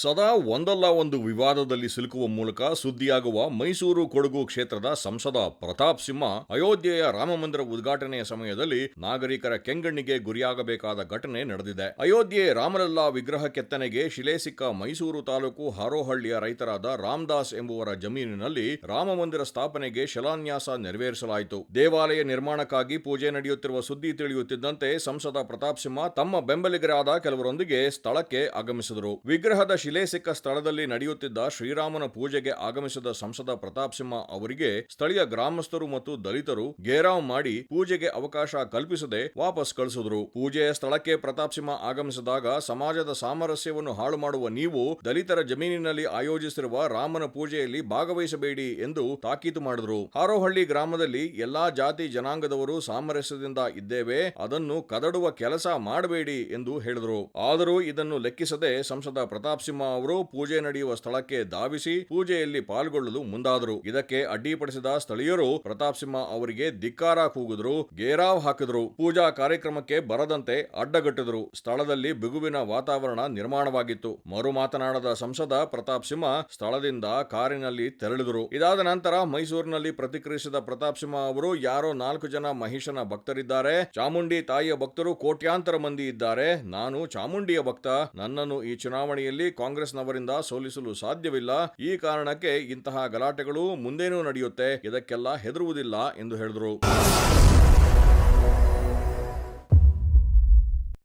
ಸದಾ ಒಂದಲ್ಲ ಒಂದು ವಿವಾದದಲ್ಲಿ ಸಿಲುಕುವ ಮೂಲಕ ಸುದ್ದಿಯಾಗುವ ಮೈಸೂರು ಕೊಡಗು ಕ್ಷೇತ್ರದ ಸಂಸದ ಪ್ರತಾಪ್ ಸಿಂಹ ಅಯೋಧ್ಯೆಯ ರಾಮಮಂದಿರ ಉದ್ಘಾಟನೆಯ ಸಮಯದಲ್ಲಿ ನಾಗರಿಕರ ಕೆಂಗಣ್ಣಿಗೆ ಗುರಿಯಾಗಬೇಕಾದ ಘಟನೆ ನಡೆದಿದೆ. ಅಯೋಧ್ಯೆ ರಾಮಲಲ್ಲಾ ವಿಗ್ರಹ ಕೆತ್ತನೆಗೆ ಶಿಲೆ ಮೈಸೂರು ತಾಲೂಕು ಹಾರೋಹಳ್ಳಿಯ ರೈತರಾದ ರಾಮದಾಸ್ ಎಂಬುವರ ಜಮೀನಿನಲ್ಲಿ ರಾಮಮಂದಿರ ಸ್ಥಾಪನೆಗೆ ಶಿಲಾನ್ಯಾಸ ನೆರವೇರಿಸಲಾಯಿತು. ದೇವಾಲಯ ನಿರ್ಮಾಣಕ್ಕಾಗಿ ಪೂಜೆ ನಡೆಯುತ್ತಿರುವ ಸುದ್ದಿ ತಿಳಿಯುತ್ತಿದ್ದಂತೆ ಸಂಸದ ಪ್ರತಾಪ್ ಸಿಂಹ ತಮ್ಮ ಬೆಂಬಲಿಗರಾದ ಕೆಲವರೊಂದಿಗೆ ಸ್ಥಳಕ್ಕೆ ಆಗಮಿಸಿದರು. ವಿಗ್ರಹದ ಶಿಲೆ ಸಿಕ್ಕ ಸ್ಥಳದಲ್ಲಿ ನಡೆಯುತ್ತಿದ್ದ ಶ್ರೀರಾಮನ ಪೂಜೆಗೆ ಆಗಮಿಸಿದ ಸಂಸದ ಪ್ರತಾಪ್ ಸಿಂಹ ಅವರಿಗೆ ಸ್ಥಳೀಯ ಗ್ರಾಮಸ್ಥರು ಮತ್ತು ದಲಿತರು ಘೇರಾವ್ ಮಾಡಿ ಪೂಜೆಗೆ ಅವಕಾಶ ಕಲ್ಪಿಸದೆ ವಾಪಸ್ ಕಳಿಸಿದ್ರು. ಪೂಜೆಯ ಸ್ಥಳಕ್ಕೆ ಪ್ರತಾಪ್ ಸಿಂಹ ಆಗಮಿಸಿದಾಗ ಸಮಾಜದ ಸಾಮರಸ್ಯವನ್ನು ಹಾಳು ಮಾಡುವ ನೀವು ದಲಿತರ ಜಮೀನಿನಲ್ಲಿ ಆಯೋಜಿಸಿರುವ ರಾಮನ ಪೂಜೆಯಲ್ಲಿ ಭಾಗವಹಿಸಬೇಡಿ ಎಂದು ತಾಕೀತು ಮಾಡಿದ್ರು. ಹಾರೋಹಳ್ಳಿ ಗ್ರಾಮದಲ್ಲಿ ಎಲ್ಲಾ ಜಾತಿ ಜನಾಂಗದವರು ಸಾಮರಸ್ಯದಿಂದ ಇದ್ದೇವೆ, ಅದನ್ನು ಕದಡುವ ಕೆಲಸ ಮಾಡಬೇಡಿ ಎಂದು ಹೇಳಿದರು. ಆದರೂ ಇದನ್ನು ಲೆಕ್ಕಿಸದೆ ಸಂಸದ ಪ್ರತಾಪ್ ಸಿಂಹ ಅವರು ಪೂಜೆ ನಡೆಯುವ ಸ್ಥಳಕ್ಕೆ ಧಾವಿಸಿ ಪೂಜೆಯಲ್ಲಿ ಪಾಲ್ಗೊಳ್ಳಲು ಮುಂದಾದರು. ಇದಕ್ಕೆ ಅಡ್ಡಿಪಡಿಸಿದ ಸ್ಥಳೀಯರು ಪ್ರತಾಪ್ ಸಿಂಹ ಅವರಿಗೆ ಧಿಕ್ಕಾರ ಕೂಗಿದ್ರು, ಗೇರಾವ್ ಹಾಕಿದ್ರು. ಪೂಜಾ ಕಾರ್ಯಕ್ರಮಕ್ಕೆ ಬರದಂತೆ ಅಡ್ಡಗಟ್ಟಿದ್ರು. ಸ್ಥಳದಲ್ಲಿ ಬಿಗುವಿನ ವಾತಾವರಣ ನಿರ್ಮಾಣವಾಗಿತ್ತು. ಮರು ಮಾತನಾಡದ ಸಂಸದ ಪ್ರತಾಪ್ ಸಿಂಹ ಸ್ಥಳದಿಂದ ಕಾರಿನಲ್ಲಿ ತೆರಳಿದರು. ಇದಾದ ನಂತರ ಮೈಸೂರಿನಲ್ಲಿ ಪ್ರತಿಕ್ರಿಯಿಸಿದ ಪ್ರತಾಪ್ ಸಿಂಹ ಅವರು, ಯಾರೋ ನಾಲ್ಕು ಜನ ಮಹಿಷನ ಭಕ್ತರಿದ್ದಾರೆ. ಚಾಮುಂಡಿ ತಾಯಿಯ ಭಕ್ತರು ಕೋಟ್ಯಾಂತರ ಮಂದಿ ಇದ್ದಾರೆ. ನಾನು ಚಾಮುಂಡಿಯ ಭಕ್ತ. ನನ್ನನ್ನು ಈ ಚುನಾವಣೆಯಲ್ಲಿ ಕಾಂಗ್ರೆಸ್ನವರಿಂದ ಸೋಲಿಸಲು ಸಾಧ್ಯವಿಲ್ಲ. ಈ ಕಾರಣಕ್ಕೆ ಇಂತಹ ಗಲಾಟೆಗಳು ಮುಂದೇನೂ ನಡೆಯುತ್ತೆ. ಇದಕ್ಕೆಲ್ಲ ಹೆದರುವುದಿಲ್ಲ ಎಂದು ಹೇಳಿದರು.